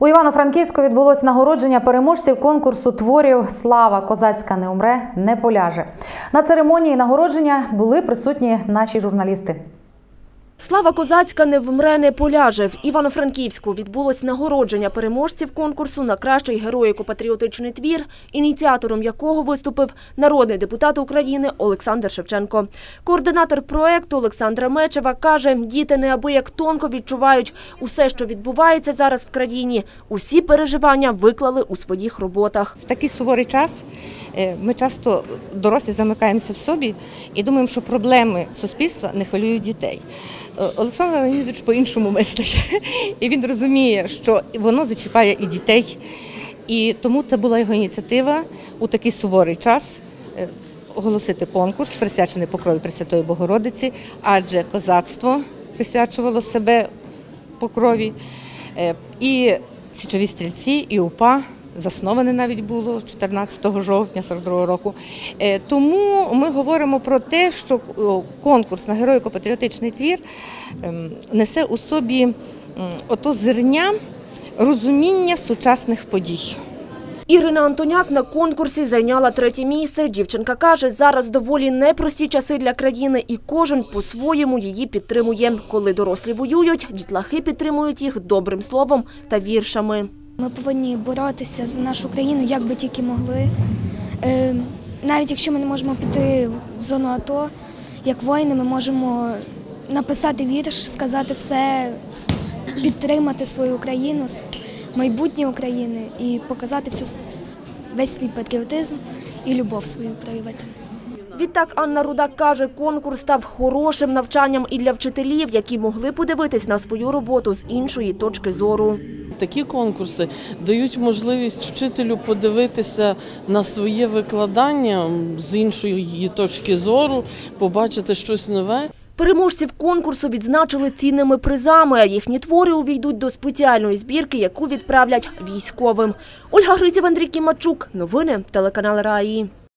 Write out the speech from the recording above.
У Івано-Франківську відбулось нагородження переможців конкурсу творів Слава козацька не умре, не поляже. На церемонії нагородження були присутні наші журналісти. Слава Козацька не вмре, не поляже. В Івано-Франківську відбулось нагородження переможців конкурсу на кращий героїко-патріотичний твір, ініціатором якого виступив народний депутат України Олександр Шевченко. Координатор проекту Олександра Мечева каже, діти неабияк тонко відчувають усе, що відбувається зараз в країні. Усі переживання виклали у своїх роботах. В такий суворий час ми часто дорослі замикаємося в собі і думаємо, що проблеми суспільства не хвилюють дітей. Е, Олександр Леонідович по-іншому мислить, і він розуміє, що воно зачіпає і дітей. І тому це була його ініціатива у такий суворий час е, оголосити конкурс, присвячений покрові Пресвятої Богородиці, адже козацтво присвячувало себе покрові. Е, І січові стрільці, і УПА засноване навіть було 14 жовтня 42 року. Е, Тому ми говоримо про те, що конкурс на героїко-патріотичний твір ем, несе у собі ото зерня розуміння сучасних подій. Ірина Антоняк на конкурсі зайняла третє місце. Дівчинка каже, зараз доволі непрості часи для країни, і кожен по-своєму її підтримує. Коли дорослі воюють, дітлахи підтримують їх добрим словом та віршами. Ми повинні боротися за нашу країну, як би тільки могли. Е, Навіть якщо ми не можемо піти в зону АТО, як воїни, ми можемо написати вірш, сказати все, підтримати свою Україну, майбутнє України і показати всю, весь свій патріотизм і любов свою проявити. Відтак Анна Рудак каже, конкурс став хорошим навчанням і для вчителів, які могли подивитись на свою роботу з іншої точки зору. Такі конкурси дають можливість вчителю подивитися на своє викладання з іншої точки зору, побачити щось нове. Переможців конкурсу відзначили цінними призами, їхні твори увійдуть до спеціальної збірки, яку відправлять військовим. Ольга Гриців, Андрій Кімачук. Новини телеканал Раї.